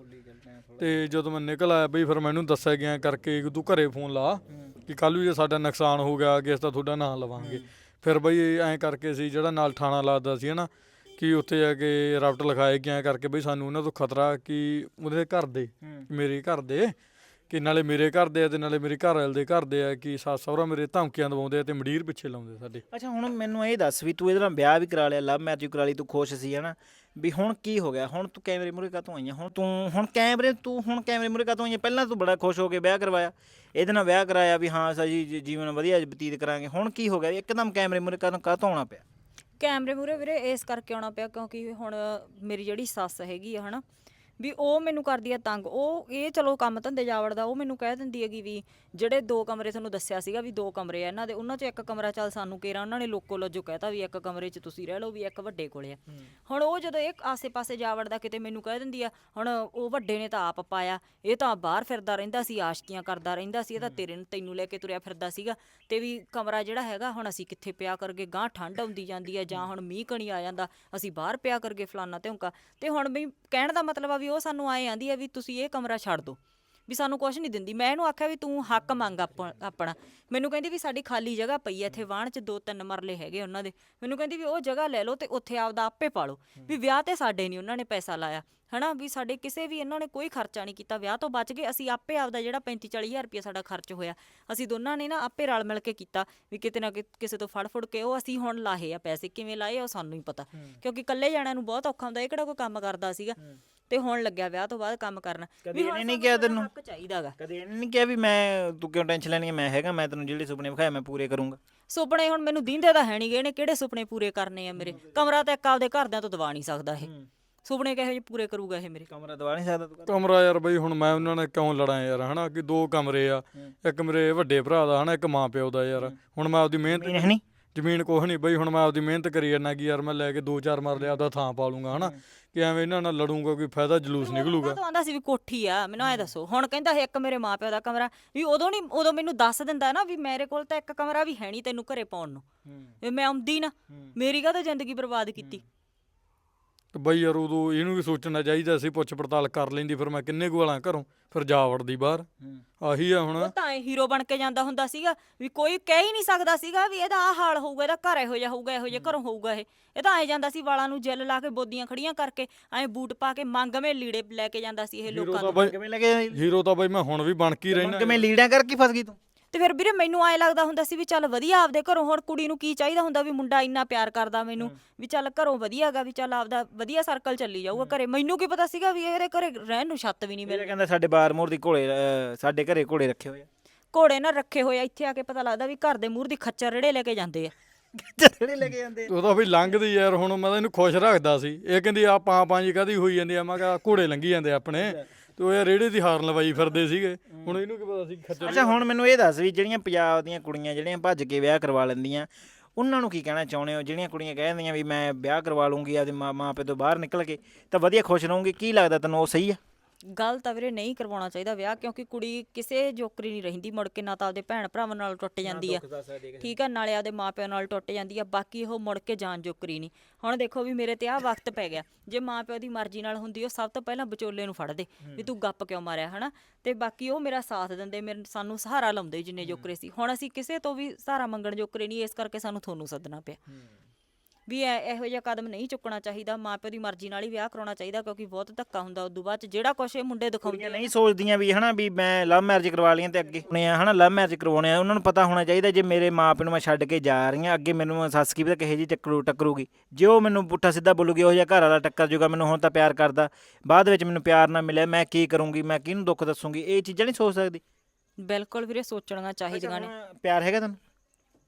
ਤੇ ਜਦੋਂ ਮੈਂ ਨਿਕਲ ਆਇਆ ਬਈ ਫਿਰ ਮੈਨੂੰ ਦੱਸਿਆ ਗਿਆ ਕਰਕੇ ਕਿ ਤੂੰ ਘਰੇ ਫੋਨ ਲਾ ਕਿ ਕੱਲ ਨੂੰ ਜੇ ਸਾਡਾ ਨੁਕਸਾਨ ਹੋ ਗਿਆ ਕਿਸ ਦਾ ਤੁਹਾਡਾ ਨਾਂ ਲਵਾਂਗੇ। ਫਿਰ ਬਈ ਐਂ ਕਰਕੇ ਸੀ ਜਿਹੜਾ ਨਾਲ ਥਾਣਾ ਲੱਗਦਾ ਸੀ ਹਨਾ ਕਿ ਉੱਥੇ ਜਾ ਕੇ ਰਾਪਟ ਲਿਖਾਏ ਐਂ ਕਰਕੇ ਬਈ ਸਾਨੂੰ ਉਹਨਾਂ ਤੋਂ ਖਤਰਾ ਕਿ ਉਹਦੇ ਘਰ ਦੇ। ਮੇਰੇ ਘਰ ਦੇ ਕਿ ਨਾਲੇ ਮੇਰੇ ਘਰ ਦੇ ਆ ਤੇ ਨਾਲੇ ਮੇਰੇ ਘਰ ਵਾਲੇ ਦੇ ਘਰ ਦੇ ਆ ਕਿ ਸੱਸ ਸਹੁਰਾ ਮੇਰੇ ਧਮਕੀਆਂ ਦਵਾਉਂਦੇ ਆ ਤੇ ਮੰਡੀਰ ਪਿੱਛੇ ਲਾਉਂਦੇ ਸਾਡੇ। ਅੱਛਾ ਹੁਣ ਮੈਨੂੰ ਇਹ ਦੱਸ ਵੀ ਤੂੰ ਇਹਦੇ ਨਾਲ ਵਿਆਹ ਵੀ ਕਰਾ ਲਿਆ ਲਵ ਮੈਰਿਜ ਕਰਾ ਲਈ ਤੂੰ ਖੁਸ਼ ਸੀ ਹਨਾ? ਵੀ ਹੁਣ ਕੀ ਹੋ ਗਿਆ? ਹੁਣ ਤੂੰ ਕੈਮਰੇ ਮੂਰੇ ਕਾਤੋਂ ਆਈਆਂ ਹੁਣ ਤੂੰ ਹੁਣ ਕੈਮਰੇ ਤੂੰ ਹੁਣ ਕੈਮਰੇ ਮੂਰੇ ਕਾਤੋਂ ਆਈਆਂ ਪਹਿਲਾਂ ਤੂੰ ਬੜਾ ਖੁਸ਼ ਹੋ ਕੇ ਵਿਆਹ ਕਰਵਾਇਆ। ਇਹਦੇ ਨਾਲ ਵਿਆਹ ਕਰਾਇਆ ਵੀ ਹਾਂ ਸਜੀ ਜੀ- ਜੀਵਨ ਵਧੀਆ ਬਤੀਤ ਕਰਾਂਗੇ। ਹੁਣ ਕੀ ਹੋ ਗਿਆ? ਇੱਕਦਮ ਕੈਮਰੇ ਮੂਰੇ ਕਾਤੋਂ ਕਾਤੋਂ ਆਉਣਾ ਪਿਆ? ਕੈਮਰੇ ਮੂਰੇ ਵੀਰੇ ਇਸ ਕਰਕੇ ਆਉਣਾ ਪਿਆ ਕਿਉਂਕਿ ਹੁਣ ਮੇਰੀ ਜਿਹੜੀ ਸੱਸ ਹੈਗੀ ਆ, ਹਨਾ ਵੀ ਉਹ ਮੈਨੂੰ ਕਰਦੀ ਆ ਤੰਗ। ਉਹ ਇਹ ਚਲੋ ਕੰਮ ਧੰਦੇ ਜਾ ਵੜਦਾ ਉਹ ਮੈਨੂੰ ਕਹਿ ਦਿੰਦੀ ਹੈਗੀ ਵੀ ਜਿਹੜੇ ਦੋ ਕਮਰੇ ਤੁਹਾਨੂੰ ਦੱਸਿਆ ਸੀਗਾ ਵੀ ਦੋ ਕਮਰੇ ਆ ਇਹਨਾਂ ਦੇ ਉਹਨਾਂ 'ਚ ਇੱਕ ਕਮਰਾ ਚੱਲ ਸਾਨੂੰ ਕੇਰਾ ਉਹਨਾਂ ਨੇ ਲੋਕੋ ਲੱਜੋ ਕਹਿਤਾ ਵੀ ਇੱਕ ਕਮਰੇ 'ਚ ਤੁਸੀਂ ਰਹਿ ਲਓ ਵੀ ਇੱਕ ਵੱਡੇ ਕੋਲੇ ਆ। ਹੁਣ ਉਹ ਜਦੋਂ ਇਹ ਆਸੇ-ਪਾਸੇ ਜਾ ਵੜਦਾ ਕਿਤੇ ਮੈਨੂੰ ਕਹਿ ਦਿੰਦੀ ਆ ਹੁਣ ਉਹ ਵੱਡੇ ਨੇ ਤਾਂ ਆਪ ਪਾਇਆ ਇਹ ਤਾਂ ਬਾਹਰ ਫਿਰਦਾ ਰਹਿੰਦਾ ਸੀ ਆਸ਼ਕੀਆਂ ਕਰਦਾ ਰਹਿੰਦਾ ਸੀ ਇਹ ਤਾਂ ਤੇਰੇ ਨੂੰ ਤੈਨੂੰ ਲੈ ਕੇ ਤੁਰਿਆ ਫਿਰਦਾ ਸੀਗਾ ਤੇ ਵੀ ਕਮਰਾ ਜਿਹੜਾ ਹੈਗਾ ਹੁਣ ਅਸੀਂ ਕਿੱਥੇ ਪਿਆ ਕਰਗੇ ਗਾਂ ਠੰਡ ਆਉਂਦੀ ਜਾਂਦੀ ਆ ਜਾਂ ਹੁਣ ਮੀਂਹ ਕਣੀ ਆ ਜਾਂਦਾ ਅਸੀਂ ਬਾਹਰ ਪਿਆ ਕਰਗੇ ਫਲਾਨਾ ਧਿਉਂਕਾ ਤੇ ਹੁਣ ਵੀ ਕਹਿਣ ਦਾ ਮਤਲਬ ਆ ਵੀ ਉਹ ਸਾਨੂੰ ਆਏ ਆਂਦੀ ਆ ਵੀ ਤੁਸੀਂ ਇਹ ਕਮਰਾ ਛੱਡ ਦਿਓ ਵੀ ਸਾਨੂੰ ਕੁਝ ਨਹੀਂ ਦਿੰਦੀ। ਮੈਂ ਇਹਨੂੰ ਆਖਿਆ ਵੀ ਤੂੰ ਹੱਕ ਮੰਗ ਆਪਣ- ਆਪਣਾ। ਮੈਨੂੰ ਕਹਿੰਦੀ ਵੀ ਸਾਡੀ ਖਾਲੀ ਜਗ੍ਹਾ ਪਈ ਐ ਇੱਥੇ ਵਾਣ ਚ, ਦੋ ਤਿੰਨ ਮਰਲੇ ਹੈਗੇ ਉਹਨਾਂ ਦੇ। ਮੈਨੂੰ ਕਹਿੰਦੀ ਵੀ ਉਹ ਜਗ੍ਹਾ ਲੈ ਲਓ ਤੇ ਉੱਥੇ ਆਪਦਾ ਆਪੇ ਪਾਲੋ। ਵੀ ਵਿਆਹ ਤੇ ਸਾਡੇ ਨਹੀਂ ਉਹਨਾਂ ਨੇ ਪੈਸਾ ਲਾਇਆ। ਹਨਾ ਵੀ ਸਾਡੇ ਕਿਸੇ ਵੀ ਇਹਨਾਂ ਨੇ ਕੋਈ ਖਰਚਾ ਨਹੀਂ ਕੀਤਾ ਵਿਆਹ ਤੋਂ ਬਚ ਗਏ ਅਸੀਂ ਆਪੇ ਆਪਦਾ ਜਿਹੜਾ 35 40000 ਰੁਪਏ ਸਾਡਾ ਖਰਚ ਹੋਇਆ। ਅਸੀਂ ਦੋਨਾਂ ਨੇ ਨਾ ਆਪੇ ਰਲ ਮਿਲ ਕੇ ਕੀਤਾ ਵੀ ਕਿਤੇ ਨਾ ਕਿ- ਕਿਸੇ ਤੋਂ ਫੜ ਫੜ ਕੇ ਉਹ ਅਸੀਂ ਹੁਣ ਲਾਹੇ ਆ ਪੈਸੇ ਕਿਵੇਂ ਲਾਏ ਆ ਉਹ ਸਾਨੂੰ ਹੀ ਪਤਾ। ਕਿਉਂਕਿ ਇਕੱਲੇ ਜਾਣਿਆਂ ਨੂੰ ਬਹੁਤ ਔਖਾ ਹੁੰਦਾ ਇਹ ਕਿਹੜਾ ਕੋਈ ਕੰਮ ਕਰਦਾ ਸੀਗਾ ਤੇ ਹੁਣ ਲੱਗਿਆ ਵਿਆਹ ਤੋਂ ਬਾਅਦ ਕੰਮ ਕਰਨਾ। ਕਦੇ ਇਹਨੇ ਨਹੀਂ ਕਿਹਾ ਤੈਨੂੰ? ਚਾਹੀਦਾਗਾ ਕਦੇ ਇਹਨੇ ਨਹੀਂ ਕਿਹਾ ਵੀ ਮੈਂ ਤੂੰ ਕਿਉਂ ਟੈਨਸ਼ਨ ਲੈਣੀ ਹੈ ਮੈਂ ਹੈਗਾ ਮੈਂ ਤੈਨੂੰ ਜਿਹੜੇ ਸੁਪਨੇ ਵਿਖਾਏ ਮੈਂ ਪੂਰੇ ਕਰੂੰਗਾ। ਸੁਪਨੇ ਹੁਣ ਮੈਨੂੰ ਦੀਂਦੇ ਤਾਂ ਹੈ ਨਹੀਂ ਗਏ ਇਹਨੇ ਕਿਹੜੇ ਸੁਪਨੇ ਪੂਰੇ ਕਰਨੇ ਆ ਮੇਰੇ? ਕਮਰਾ ਤਾਂ ਇੱਕ ਆਪਦੇ ਘਰਦਿਆਂ ਤੋਂ ਦਵਾ ਨਹੀਂ ਸਕਦਾ ਇਹ। ਸੁਪਨੇ ਕਿਹੋ ਜਿਹੇ ਪੂਰੇ ਕਰੂਗਾ ਇਹ ਮੇਰੇ? ਕਮਰਾ ਦਵਾ ਨਹੀਂ ਸਕਦਾ ਤੂੰ? ਕਮਰਾ ਯਾਰ ਬਈ ਹੁਣ ਮੈਂ ਉਹਨਾਂ ਨਾਲ ਕਿਉਂ ਲੜਾਂ ਯਾਰ ਹਨਾ? ਕਿ ਦੋ ਕਮਰੇ ਆ ਇੱਕ ਮੇਰੇ ਵੱਡੇ ਭਰਾ ਦਾ ਹਨਾ? ਇੱਕ ਮਾਂ ਪਿਓ ਦਾ ਯਾਰ। ਹੁਣ ਮੈਂ ਆਪਦੀ ਮਿਹਨਤ ਨਹੀਂ? ਜ਼ਮੀਨ ਕੁਛ ਨਹੀਂ ਬਈ ਹੁਣ ਮੈਂ ਆਪਦੀ ਮਿਹਨਤ ਕਰੀ ਜਾਂਦਾ ਕਿ ਯਾਰ ਮੈਂ ਲੈ ਕੇ ਦੋ ਚਾਰ ਮਰਲੇ ਆਪਦਾ ਥਾਂ ਪਾ ਲੂੰਗਾ ਹਨਾ? ਕਿ ਐਵੇਂ ਇਹਨਾਂ ਨਾਲ ਲੜੂੰਗਾ ਕੋਈ ਫਾਇਦਾ ਜਲੂਸ ਨਿਕਲੂਗਾ। ਤਾਂ ਆਂਦਾ ਸੀ ਵੀ ਕੋਠੀ ਆ ਮੈਨੂੰ ਐ ਦੱਸੋ। ਹੁਣ ਕਹਿੰਦਾ ਇੱਕ ਮੇਰੇ ਮਾਪਿਓ ਦਾ ਕਮਰਾ ਵੀ ਉਦੋਂ ਨਹੀਂ ਉਦੋਂ ਮੈਨੂੰ ਦੱਸ ਦਿੰਦਾ ਨਾ ਵੀ ਮੇਰੇ ਕੋਲ ਤਾਂ ਇੱਕ ਕਮਰਾ ਵੀ ਹੈ ਨਹੀਂ ਤੈਨੂੰ ਘਰੇ ਪਾਉਣ ਨੂੰ। ਵੀ ਮੈਂ ਆਉਂਦੀ ਨਾ ਮੇਰੀ ਕਾਹਤੋਂ ਜ਼ਿੰਦਗੀ ਬਰਬਾਦ ਕੀਤੀ? ਤੇ ਬਈ ਯਾਰ ਉਦੋਂ ਇਹਨੂੰ ਵੀ ਸੋਚਣਾ ਚਾਹੀਦਾ ਸੀ ਪੁੱਛ ਪੜਤਾਲ ਕਰ ਲੈਂਦੀ ਫਿਰ ਮੈਂ ਕਿੰਨੇ ਕੁ ਵਾਲਾਂ ਘਰੋਂ ਫਿਰ ਜਾ ਵੜਦੀ ਬਾਹਰ। ਆਹੀ ਆ ਹੁਣ। ਉਹ ਤਾਂ ਐ ਹੀਰੋ ਬਣ ਕੇ ਜਾਂਦਾ ਹੁੰਦਾ ਸੀਗਾ ਵੀ ਕੋਈ ਕਹਿ ਹੀ ਨਹੀਂ ਸਕਦਾ ਸੀਗਾ ਵੀ ਇਹਦਾ ਆ ਹਾਲ ਹੋਊਗਾ ਇਹਦਾ ਘਰ ਇਹੋ ਜਿਹਾ ਹੋਊਗਾ ਇਹੋ ਜਿਹਾ ਘਰੋਂ ਹੋਊਗਾ ਇਹ। ਇਹ ਤਾਂ ਐ ਜਾਂਦਾ ਸੀ ਵਾਲਾਂ ਨੂੰ ਜੈਲ ਲਾ ਕੇ ਬੋਦੀਆਂ ਖੜੀਆਂ ਕਰਕੇ ਐ ਬੂਟ ਪਾ ਕੇ ਮੰਗਵੇਂ ਲੀੜੇ ਲੈ ਕੇ ਜਾਂਦਾ ਸੀ ਇਹ ਹੀਰੋ ਲੋਕਾਂ ਤਾਂ ਤੋਂ ਬਈ ਕਿਵੇਂ ਲੱਗੇ ਹੀਰੋ ਤਾਂ ਬਈ ਮੈਂ ਹੁਣ ਵੀ ਬਣ ਕੇ ਹੀ ਰਹਿਣਾ ਕਿਵੇਂ ਲੀੜਾਂ ਕਰਕੇ ਫਸ ਗਈ ਤੂੰ। ਤੇ ਫਿਰ ਵੀਰੇ ਮੈਨੂੰ ਐ ਲੱਗਦਾ ਹੁੰਦਾ ਸੀ ਵੀ ਚੱਲ ਵਧੀਆ ਆਪਦੇ ਘਰੋਂ ਹੁਣ ਕੁੜੀ ਨੂੰ ਕੀ ਚਾਹੀਦਾ ਹੁੰਦਾ ਵੀ ਮੁੰਡਾ ਇੰਨਾ ਪਿਆਰ ਕਰਦਾ ਮੈਨੂੰ ਵੀ ਚੱਲ ਘਰੋਂ ਵਧੀਆਗਾ ਵੀ ਚੱਲ ਆਪਦਾ ਵਧੀਆ ਸਰਕਲ ਚੱਲੀ ਜਾਊਗਾ ਘਰੇ। ਮੈਨੂੰ ਕੀ ਪਤਾ ਸੀਗਾ ਵੀ ਇਹਦੇ ਘਰੇ ਰਹਿਣ ਨੂੰ ਛੱਤ ਵੀ ਨਹੀਂ ਮਿਲ ਮੇਰੇ ਕਹਿੰਦਾ ਸਾਡੇ ਬਾਰ ਮੋਰ ਦੀ ਘੋੜੇ ਅਹ, ਸਾਡੇ ਘਰੇ ਘੋੜੇ ਰੱਖੇ ਹੋਏ ਆ। ਘੋੜੇ ਨਾ ਰੱਖੇ ਹੋਏ ਆ ਇੱਥੇ ਆ ਕੇ ਪਤਾ ਲੱਗਦਾ ਵੀ ਘਰ ਦੇ ਮੂਹਰ ਦੀ ਖੱਚਰ ਰੜੇ ਲੈ ਕੇ ਜਾਂਦੇ ਆ। ਜਿਹੜੇ ਲੈ ਕੇ ਜਾਂਦੇ ਉਹਦਾ ਵੀ ਲੰਘਦੀ ਯਾਰ ਹੁਣ ਮੈਂ ਤਾਂ ਇਹਨੂੰ ਖੁਸ਼ ਰੱਖਦਾ ਸੀ। ਇਹ ਕਹਿੰਦੀ ਆ ਪਾਂ ਪਾਂ ਜੀ ਕਾਦੀ ਹੋਈ ਜਾਂਦੀ ਆ ਮੈਂ ਕਿਹਾ ਘੋੜੇ ਲੰਘੀ ਜਾਂਦੇ ਆਪਣੇ। ਤੇ ਉਹ ਯਾਰ ਰੇੜੇ ਦੀ ਹਾਰਨ ਲਵਾਈ ਫਿਰਦੇ ਸੀਗੇ। ਹੁਣ ਇਹਨੂੰ ਕੀ ਪਤਾ ਸੀ ਖੱਚਰ ਅੱਛਾ ਹੁਣ ਮੈਨੂੰ ਇਹ ਦੱਸ ਵੀ ਜਿਹੜੀਆਂ ਪੰਜਾਬ ਦੀਆਂ ਕੁੜੀਆਂ ਜਿਹੜੀਆਂ ਭੱਜ ਕੇ ਵਿਆਹ ਕਰਵਾ ਲੈਂਦੀਆਂ ਉਹਨਾਂ ਨੂੰ ਕੀ ਕਹਿਣਾ ਚਾਹੁੰਦੇ ਹੋ? ਜਿਹੜੀਆਂ ਕੁੜੀਆਂ ਕਹਿ ਦਿੰਦੀਆਂ ਵੀ ਮੈਂ ਵਿਆਹ ਕਰਵਾ ਲੂੰਗੀ ਆਪਦੇ ਮਾਂ ਮਾਂ ਪਿਓ ਤੋਂ ਬਾਹਰ ਨਿਕਲ ਕੇ ਤਾਂ ਵਧੀਆ ਖੁਸ਼ ਰਹੂੰਗੀ ਕੀ ਲੱਗਦਾ ਤੈਨੂੰ ਉਹ ਸਹੀ ਆ? ਗੱਲ ਤਾਂ ਵੀਰੇ ਨਹੀਂ ਕਰਵਾਉਣਾ ਚਾਹੀਦਾ ਵਿਆਹ ਕਿਉਂਕਿ ਕੁੜੀ ਕਿਸੇ ਜੋਕਰੀ ਨਹੀਂ ਰਹਿੰਦੀ ਮੁੜ ਕੇ ਨਾ ਤਾਂ ਆਪਦੇ ਭੈਣ ਭਰਾਵਾਂ ਨਾਲ ਟੁੱਟ ਜਾਂਦੀ ਆ। ਠੀਕ ਆ ਨਾਲੇ ਆਪਦੇ ਮਾਪਿਆਂ ਨਾਲ ਟੁੱਟ ਜਾਂਦੀ ਆ ਬਾਕੀ ਉਹ ਮੁੜ ਕੇ ਜਾਣ ਜੋਕਰੀ ਨਹੀਂ। ਹੁਣ ਦੇਖੋ ਵੀ ਮੇਰੇ ਤੇ ਆ ਵਕਤ ਪੈ ਗਿਆ। ਜੇ ਮਾਪਿਓ ਦੀ ਮਰਜ਼ੀ ਨਾਲ ਹੁੰਦੀ ਉਹ ਸਭ ਤੋਂ ਪਹਿਲਾਂ ਵਿਚੋਲੇ ਨੂੰ ਫੜਦੇ ਵੀ ਤੂੰ ਗੱਪ ਕਿਉਂ ਮਾਰਿਆ ਹਨਾ? ਤੇ ਬਾਕੀ ਉਹ ਮੇਰਾ ਸਾਥ ਦਿੰਦੇ ਮੇਰੇ ਸਾਨੂੰ ਸਹਾਰਾ ਲਾਉਂਦੇ ਜਿੰਨੇ ਜੋਕਰੇ ਸੀ। ਹੁਣ ਅਸੀਂ ਕਿਸੇ ਤੋਂ ਵੀ ਸਹਾਰਾ ਮੰਗਣ ਜੋਕਰੇ ਨਹੀਂ ਇਸ ਕਰਕੇ ਸਾਨੂੰ ਤੁਹਾਨੂੰ ਸੱਦਣਾ ਪਿਆ। ਵੀ ਇਹ- ਇਹੋ ਜਿਹਾ ਕਦਮ ਨਹੀਂ ਚੁੱਕਣਾ ਚਾਹੀਦਾ ਮਾਪਿਓ ਦੀ ਮਰਜ਼ੀ ਨਾਲ ਹੀ ਵਿਆਹ ਕਰਾਉਣਾ ਚਾਹੀਦਾ ਕਿਉਂਕਿ ਬਹੁਤ ਧੱਕਾ ਹੁੰਦਾ ਉਦੋਂ ਬਾਅਦ ਚ ਜਿਹੜਾ ਕੁਛ ਇਹ ਮੁੰਡੇ ਦਿਖਾਉਂਦੇ ਕੁੜੀਆਂ ਨਹੀਂ ਸੋਚਦੀਆਂ ਵੀ ਹਨਾ ਵੀ ਮੈਂ ਲਵ ਮੈਰਿਜ ਕਰਵਾ ਲਈਆਂ ਤੇ ਅੱਗੇ ਨੇ ਹਨਾ ਲਵ ਮੈਰਿਜ ਕਰਵਾਉਣੇ ਆ ਉਹਨਾਂ ਨੂੰ ਪਤਾ ਹੋਣਾ ਚਾਹੀਦਾ ਜੇ ਮੇਰੇ ਮਾਪਿਆਂ ਨੂੰ ਮੈਂ ਛੱਡ ਕੇ ਜਾ ਰਹੀ ਹਾਂ ਅੱਗੇ ਮੈਨੂੰ ਸੱਸ ਕੀ ਪਤਾ ਕਿਹੇ ਜੀ ਟੱਕਰੂ ਟੱਕਰੂਗੀ। ਜੇ ਉਹ ਮੈਨੂੰ ਪੁੱਠਾ ਸਿੱਧਾ ਬੋਲੂਗੀ ਉਹ ਜਿਹਾ ਘਰ ਵਾਲਾ ਟੱਕਰ ਜੂਗਾ ਮੈਨੂੰ ਹੁਣ ਤਾਂ ਪਿਆਰ ਕਰਦਾ ਬਾਅਦ ਵਿੱਚ ਮੈਨੂੰ ਪਿਆਰ ਨਾ ਮਿਲਿਆ ਮੈਂ ਕੀ ਕਰੂੰਗੀ ਮੈਂ ਕਿਹਨੂੰ ਦੁੱਖ ਦੱਸੂੰਗੀ ਇਹ ਚੀਜ਼ਾਂ ਨਹੀਂ ਸੋਚ ਸਕਦੀ। ਬਿਲਕੁਲ ਵੀਰੇ ਸੋਚਣੀਆਂ ਚਾਹੀਦੀਆਂ ਨੇ। ਹੁਣ ਪਿਆਰ ਹੈਗਾ ਤੁਹਾਨੂੰ?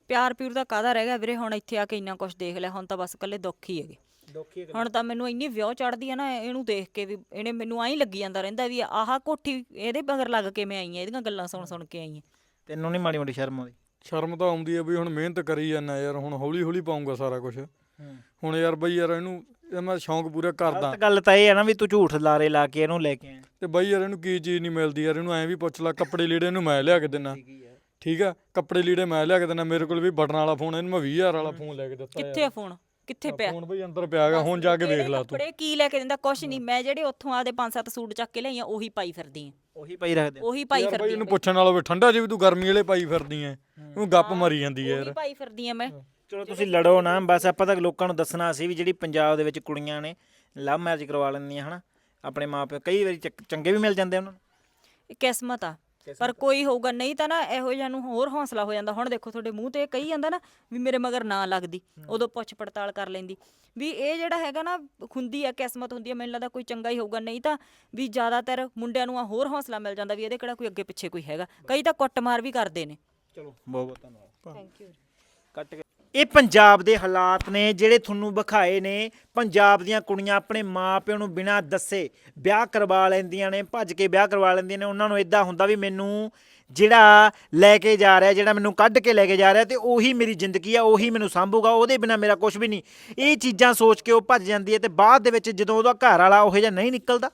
ਪਿਆਰ ਪਿਉਰ ਦਾ ਕਾਹਦਾ ਰਹਿ ਗਿਆ ਵੀਰੇ ਹੁਣ ਇੱਥੇ ਆ ਕੇ ਇੰਨਾ ਕੁਝ ਦੇਖ ਲਿਆ ਹੁਣ ਤਾਂ ਬਸ ਇਕੱਲੇ ਦੁੱਖ ਹੀ ਹੈਗੇ। ਦੁੱਖੀ ਹੁਣ ਤਾਂ ਮੈਨੂੰ ਇੰਨੀ ਵਿਉ ਚੜਦੀ ਆ ਨਾ ਇਹਨੂੰ ਦੇਖ ਕੇ ਵੀ ਇਹਨੇ ਮੈਨੂੰ ਐਂ ਲੱਗੀ ਜਾਂਦਾ ਰਹਿੰਦਾ ਵੀ ਆਹ ਕੋਠੀ ਇਹਦੇ ਮਗਰ ਲੱਗ ਕੇ ਮੈਂ ਆਈ ਆ ਇਹਦੀਆਂ ਗੱਲਾਂ ਸੁਣ ਸੁਣ ਕੇ ਆਈ ਆ। ਤੈਨੂੰ ਨਹੀਂ ਮਾੜੀ ਮੋਟੀ ਸ਼ਰਮ ਆਉਂਦੀ? ਸ਼ਰਮ ਤਾਂ ਆਉਂਦੀ ਆ ਵੀ ਹੁਣ ਮਿਹਨਤ ਕਰੀ ਜਾਂਦਾ ਯਾਰ ਹੁਣ ਹੌਲੀ ਹੌਲੀ ਪਾਉਂਗਾ ਸਾਰਾ ਕੁਝ ਹੁਣ ਯਾਰ ਬਈ ਯਾਰ ਇਹਨੂੰ ਇਹ ਮੈਂ ਸ਼ੌਂਕ ਪੂਰਾ ਕਰਦਾ। ਗਲਤ ਗੱਲ ਤਾਂ ਇਹ ਹੈ ਨਾ ਵੀ ਤੂੰ ਝੂਠ ਲਾਰੇ ਲਾ ਕੇ ਇਹਨੂੰ ਲੈ ਕੇ ਆਇਆ। ਤੇ ਬਈ ਯਾਰ ਇਹਨੂੰ ਕੀ ਚੀਜ਼ ਨਹੀਂ ਮਿਲਦੀ ਯਾਰ ਇਹਨੂੰ ਐਂ ਵੀ ਪੁੱਛ ਲੈ ਕੱਪੜੇ ਲੀੜੇ ਇਹਨੂੰ ਮੈਂ ਲਿਆ ਕੇ ਦਿੰਨਾ। ਠੀਕ ਆ? ਕੱਪੜੇ ਲੀੜੇ ਮੈਂ ਲਿਆ ਕੇ ਦਿੰਨਾ ਮੇਰੇ ਕੋਲ ਵੀ ਬਟਨ ਵਾਲਾ ਫੋਨ ਇਹਨੂੰ ਮੈਂ 20000 ਵਾਲਾ ਫੋਨ ਲੈ ਕੇ ਦਿੱਤਾ ਕਿੱਥੇ ਆ ਫੋਨ ਕਿੱਥੇ ਪਿਆ? ਫੋਨ ਬਈ ਅੰਦਰ ਪਿਆ ਗਾ ਹੁਣ ਜਾ ਕੇ ਵੇਖ ਲੈ ਤੂੰ। ਕੱਪੜੇ ਕੀ ਲੈ ਕੇ ਦਿੰਦਾ? ਕੁਛ ਨਹੀਂ ਮੈਂ ਜਿਹੜੇ ਉੱਥੋਂ ਆਦੇ ਪੰਜ ਸੱਤ ਸੂਟ ਚੱਕ ਕੇ ਲਿਆਈਆਂ ਉਹੀ ਪਾਈ ਫਿਰਦੀ ਆ। ਉਹੀ ਪਈ ਰੱਖਦੇ ਉਹੀ ਪਾਈ ਯਾਰ ਬਈ ਫਿਰਦੀ ਇਹਨੂੰ ਪੁੱਛਣ ਵਾਲਾ ਵੀ ਠੰਡਾ ਜੇ ਵੀ ਤੂੰ ਗਰਮੀ ਵਾਲੇ ਪਾਈ ਫਿਰਦੀ ਐ ਉਹਨੂੰ ਗੱਪ ਮਾਰੀ ਜਾਂਦੀ ਐ ਉਹੀ ਯਾਰ ਪਾਈ ਫਿਰਦੀ ਆ ਮੈਂ। ਚਲੋ ਤੁਸੀਂ ਲੜੋ ਨਾ ਬਸ ਆਪਾਂ ਤਾਂ ਲੋਕਾਂ ਨੂੰ ਦੱਸਣਾ ਸੀ ਵੀ ਜਿਹੜੀ ਪੰਜਾਬ ਦੇ ਵਿੱਚ ਕੁੜੀਆਂ ਨੇ ਲਵ ਮੈਰਿਜ ਕਰਵਾ ਲੈਂਦੀਆਂ ਹਨਾ? ਆਪਣੇ ਮਾਪੇ ਕਈ ਵਾਰੀ ਚੱਕ- ਚੰਗੇ ਵੀ ਮਿਲ ਜਾਂਦੇ ਉਹਨਾਂ ਨੂੰ। ਇਹ ਕਿਸਮਤ ਆ। ਪਰ ਕੋਈ ਹੋਊਗਾ ਨਹੀਂ ਤਾਂ ਨਾ ਇਹੋ ਜਿਹਾ ਨੂੰ ਹੋਰ ਹੌਸਲਾ ਹੋ ਜਾਂਦਾ। ਹੁਣ ਦੇਖੋ ਤੁਹਾਡੇ ਮੂੰਹ ਤੇ ਇਹ ਕਹੀ ਜਾਂਦਾ ਨਾ ਵੀ ਮੇਰੇ ਮਗਰ ਨਾ ਲੱਗਦੀ ਉਦੋਂ ਪੁੱਛ ਪੜਤਾਲ ਕਰ ਲੈਂਦੀ। ਵੀ ਇਹ ਜਿਹੜਾ ਹੈਗਾ ਨਾ ਹੁੰਦੀ ਆ ਕਿਸਮਤ ਹੁੰਦੀ ਆ ਮੈਨੂੰ ਲੱਗਦਾ ਕੋਈ ਚੰਗਾ ਹੀ ਹੋਊਗਾ ਨਹੀਂ ਤਾਂ ਵੀ ਜ਼ਿਆਦਾਤਰ ਮੁੰਡਿਆਂ ਨੂੰ ਆ ਹੋਰ ਹੌਸਲਾ ਮਿਲ ਜਾਂਦਾ ਵੀ ਇਹਦੇ ਕਿਹੜਾ ਕੋਈ ਅੱਗੇ ਪਿੱਛੇ ਕੋਈ ਹੈਗਾ। ਕਈ ਤਾਂ ਕੁੱਟਮਾਰ ਵੀ ਕਰਦੇ ਨੇ। ਚਲੋ ਬਹੁਤ ਬਹੁਤ ਧੰਨਵਾਦ। ਥੈਂਕ ਯੂ ਕੱਟ ਕੇ ਇਹ ਪੰਜਾਬ ਦੇ ਹਾਲਾਤ ਨੇ ਜਿਹੜੇ ਤੁਹਾਨੂੰ ਵਿਖਾਏ ਨੇ। ਪੰਜਾਬ ਦੀਆਂ ਕੁੜੀਆਂ ਆਪਣੇ ਮਾਪਿਆਂ ਨੂੰ ਬਿਨਾਂ ਦੱਸੇ ਵਿਆਹ ਕਰਵਾ ਲੈਂਦੀਆਂ ਨੇ, ਭੱਜ ਕੇ ਵਿਆਹ ਕਰਵਾ ਲੈਂਦੀਆਂ ਨੇ। ਉਹਨਾਂ ਨੂੰ ਇਦਾਂ ਹੁੰਦਾ ਵੀ ਮੈਨੂੰ ਜਿਹੜਾ ਲੈ ਕੇ ਜਾ ਰਿਹਾ, ਜਿਹੜਾ ਮੈਨੂੰ ਕੱਢ ਕੇ ਲੈ ਕੇ ਜਾ ਰਿਹਾ ਤੇ ਉਹੀ ਮੇਰੀ ਜ਼ਿੰਦਗੀ ਆ, ਉਹੀ ਮੈਨੂੰ ਸੰਭੂਗਾ, ਉਹਦੇ ਬਿਨਾਂ ਮੇਰਾ ਕੁਝ ਵੀ ਨਹੀਂ। ਇਹ ਚੀਜ਼ਾਂ ਸੋਚ ਕੇ ਉਹ ਭੱਜ ਜਾਂਦੀ ਹੈ ਤੇ ਬਾਅਦ ਦੇ ਵਿੱਚ ਜਦੋਂ ਉਹਦਾ ਘਰ ਵਾਲਾ ਉਹੋ ਜਿਹਾ ਨਹੀਂ ਨਿਕਲਦਾ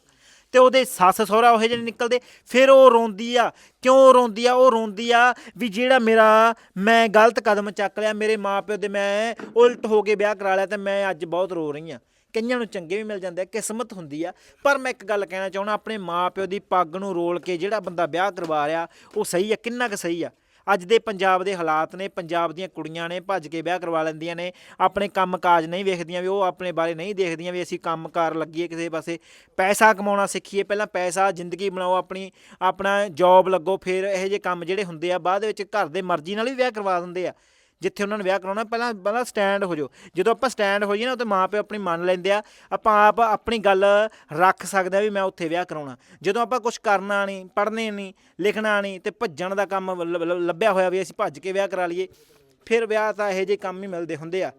ਤੇ ਉਹਦੇ ਸੱਸ ਸਹੁਰਾ ਉਹ ਜਿਹੇ ਨੀ ਨਿਕਲਦੇ, ਫਿਰ ਉਹ ਰੋਂਦੀ ਆ। ਕਿਉਂ ਰੋਂਦੀ ਆ? ਉਹ ਰੋਂਦੀ ਆ ਵੀ ਜਿਹੜਾ ਮੇਰਾ, ਮੈਂ ਗਲਤ ਕਦਮ ਚੱਕ ਲਿਆ, ਮੇਰੇ ਮਾਪਿਓ ਦੇ ਮੈਂ ਉਲਟ ਹੋ ਕੇ ਵਿਆਹ ਕਰਾ ਲਿਆ ਤੇ ਮੈਂ ਅੱਜ ਬਹੁਤ ਰੋ ਰਹੀ ਆ। ਕਈਆਂ ਨੂੰ ਚੰਗੇ ਵੀ ਮਿਲ ਜਾਂਦੇ ਆ, ਕਿਸਮਤ ਹੁੰਦੀ ਆ। ਪਰ ਮੈਂ ਇੱਕ ਗੱਲ ਕਹਿਣਾ ਚਾਹੁੰਦਾ, ਆਪਣੇ ਮਾਪਿਓ ਦੀ ਪੱਗ ਨੂੰ ਰੋਲ ਕੇ ਜਿਹੜਾ ਬੰਦਾ ਵਿਆਹ ਕਰਵਾ ਰਿਹਾ, ਉਹ ਸਹੀ ਆ? ਕਿੰਨਾ ਕੁ ਸਹੀ ਆ? ਅੱਜ ਦੇ ਪੰਜਾਬ ਦੇ ਹਾਲਾਤ ਨੇ, ਪੰਜਾਬ ਦੀਆਂ ਕੁੜੀਆਂ ਨੇ ਭੱਜ ਕੇ ਵਿਆਹ ਕਰਵਾ ਲੈਂਦੀਆਂ ਨੇ, ਆਪਣੇ ਕੰਮਕਾਜ ਨਹੀਂ ਵੇਖਦੀਆਂ ਵੀ, ਉਹ ਆਪਣੇ ਬਾਰੇ ਨਹੀਂ ਦੇਖਦੀਆਂ ਵੀ ਅਸੀਂ ਕੰਮਕਾਰ ਲੱਗੀਏ ਕਿਸੇ ਪਾਸੇ। ਪੈਸਾ ਕਮਾਉਣਾ ਸਿੱਖੀਏ, ਪਹਿਲਾਂ ਪੈਸਾ, ਜ਼ਿੰਦਗੀ ਬਣਾਓ ਆਪਣੀ, ਆਪਣਾ ਜੌਬ ਲੱਗੋ, ਫਿਰ ਇਹੋ ਜਿਹੇ ਕੰਮ ਜਿਹੜੇ ਹੁੰਦੇ ਆ, ਬਾਅਦ ਵਿੱਚ ਘਰ ਦੇ ਮਰਜ਼ੀ ਨਾਲ ਵੀ ਵਿਆਹ ਕਰਵਾ ਦਿੰਦੇ ਆ। ਜਿੱਥੇ ਉਹਨਾਂ ਨੇ ਵਿਆਹ ਕਰਾਉਣਾ, ਪਹਿਲਾਂ ਪਹਿਲਾਂ ਸਟੈਂਡ ਹੋ ਜਾਓ। ਜਦੋਂ ਆਪਾਂ ਸਟੈਂਡ ਹੋ ਜਾਈਏ ਨਾ ਉਹ ਤੇ ਮਾਪੇ ਆਪਣੀ ਮੰਨ ਲੈਂਦੇ ਆ। ਆਪਾਂ ਆਪ ਆਪਣੀ ਗੱਲ ਰੱਖ ਸਕਦੇ ਆ ਵੀ ਮੈਂ ਉੱਥੇ ਵਿਆਹ ਕਰਾਉਣਾ। ਜਦੋਂ ਆਪਾਂ ਕੁਝ ਕਰਨਾ ਨਹੀਂ ਪੜ੍ਹਨੇ ਨਹੀਂ ਲਿਖਣਾ ਨਹੀਂ ਤੇ ਭੱਜਣ ਦਾ ਕੰਮ ਲ- ਲ- ਲੱਭਿਆ ਹੋਇਆ ਵੀ ਅਸੀਂ ਭੱਜ ਕੇ ਵਿਆਹ ਕਰਾ ਲਈਏ, ਫਿਰ ਵਿਆਹ ਤਾਂ ਇਹੋ ਜਿਹੇ ਕੰਮ ਹੀ ਮਿਲਦੇ ਹੁੰਦੇ ਆ।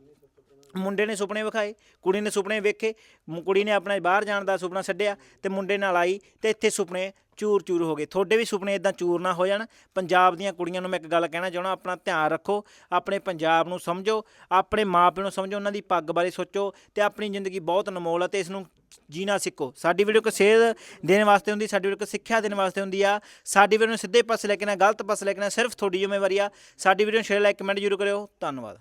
ਮੁੰਡੇ ਨੇ ਸੁਪਨੇ ਵਿਖਾਏ, ਕੁੜੀ ਨੇ ਸੁਪਨੇ ਵੇਖੇ, ਮੁ- ਕੁੜੀ ਨੇ ਆਪਣਾ ਬਾਹਰ ਜਾਣ ਦਾ ਸੁਪਨਾ ਛੱਡਿਆ ਤੇ ਮੁੰਡੇ ਨਾਲ ਆਈ ਤੇ ਇੱਥੇ ਸੁਪਨੇ ਚੂਰ ਚੂਰ ਹੋ ਗਏ। ਤੁਹਾਡੇ ਵੀ ਸੁਪਨੇ ਇਦਾਂ ਚੂਰ ਨਾ ਹੋ ਜਾਣ। ਪੰਜਾਬ ਦੀਆਂ ਕੁੜੀਆਂ ਨੂੰ ਮੈਂ ਇੱਕ ਗੱਲ ਕਹਿਣਾ ਚਾਹਣਾ ਆਪਣਾ ਧਿਆਨ ਰੱਖੋ, ਆਪਣੇ ਪੰਜਾਬ ਨੂੰ ਸਮਝੋ, ਆਪਣੇ ਮਾਪਿਆਂ ਨੂੰ ਸਮਝੋ, ਉਹਨਾਂ ਦੀ ਪੱਗ ਬਾਰੇ ਸੋਚੋ ਤੇ ਆਪਣੀ ਜ਼ਿੰਦਗੀ ਬਹੁਤ ਅਨਮੋਲ ਹੈ ਤੇ ਇਸ ਨੂੰ ਜੀਣਾ ਸਿੱਖੋ। ਸਾਡੀ ਵੀਡੀਓ ਕੋ ਸੇਧ ਦੇਣ ਵਾਸਤੇ ਹੁੰਦੀ, ਸਾਡੀ ਵੀਡੀਓ ਕੋ ਸਿੱਖਿਆ ਦੇਣ ਵਾਸਤੇ ਹੁੰਦੀ ਆ। ਸਾਡੀ ਵੀਡੀਓ ਨੂੰ ਸਿੱਧੇ ਪਾਸੇ ਲੈ ਕੇ ਨਾ, ਗਲਤ ਪਾਸੇ ਲੈ ਕੇ ਨਾ, ਸਿਰਫ ਤੁਹਾਡੀ ਜ਼ਿੰਮੇਵਾਰੀ ਆ। ਸਾਡੀ ਵੀਡੀਓ ਨੂੰ ਸ਼ੇਅਰ ਲਾਈਕ ਕਮੈਂਟ ਜ਼ਰੂਰ ਕਰਿਓ। ਧੰਨਵਾਦ।